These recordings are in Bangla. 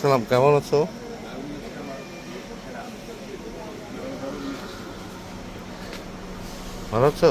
সালাম কেমন আছো? ভালো আছো?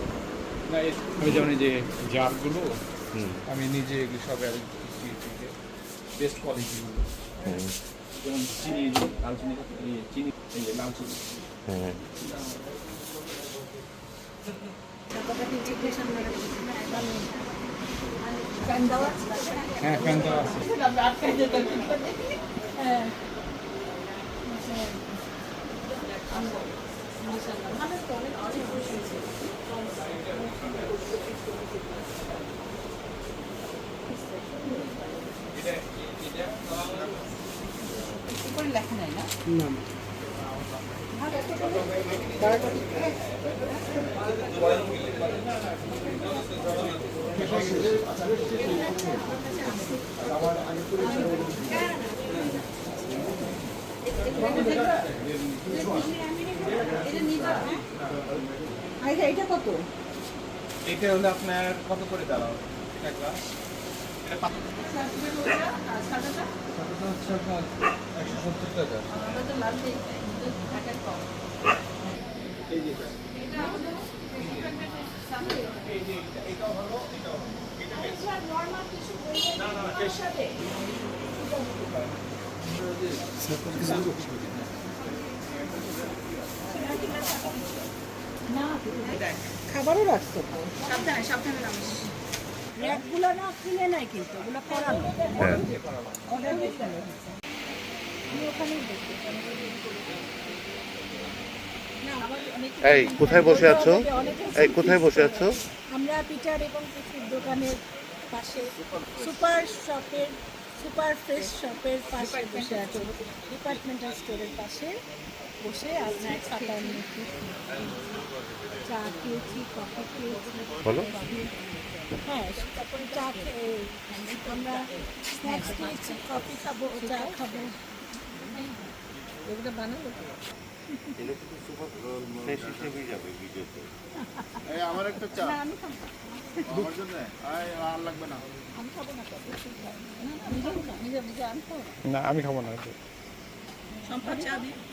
আমি যেমন যে জারগুলো আমি নিজে এগুলো সব বেস্ট কোয়ালিটিগুলো হুম। যেমন চিনি লাল চিনি এই চিনি এই যে লাল চিনি। হুম হ্যাঁ ফ্যান দেওয়া আছে আচ্ছা এটা কত? এটা হলো আপনার কত করে দাঁড়াও গ্লাস? এটা বললে না না খাবারও রাখতো সাবধানে সাবধানে নামিস র্যাকগুলো না কিনে নাই কিন্তু ওগুলো করানো। হ্যাঁ। অর্ডার দিতে এই কোথায় বসে আছো? এই কোথায় বসে আছো? আমরা পিটার এবং পুকুর দোকানের পাশে সুপার শপের সুপার ফ্রেশ শপের পাশে বসে আছো। ডিপার্টমেন্টাল স্টোরের পাশে। বসে নিয়েছি চা খেয়েছি কফি খেয়েছি। হ্যাঁ তারপরে চা খেয়ে আমরা স্ন্যাক্স খেয়েছি কফি খাব চা এগুলো আমার একটা চা। না আমি খাব আমার জন্য? আর লাগবে না। আমি খাব না কফি নিজে নিজে নিজে আনতো না আমি খাব না সম্পদ চা দি।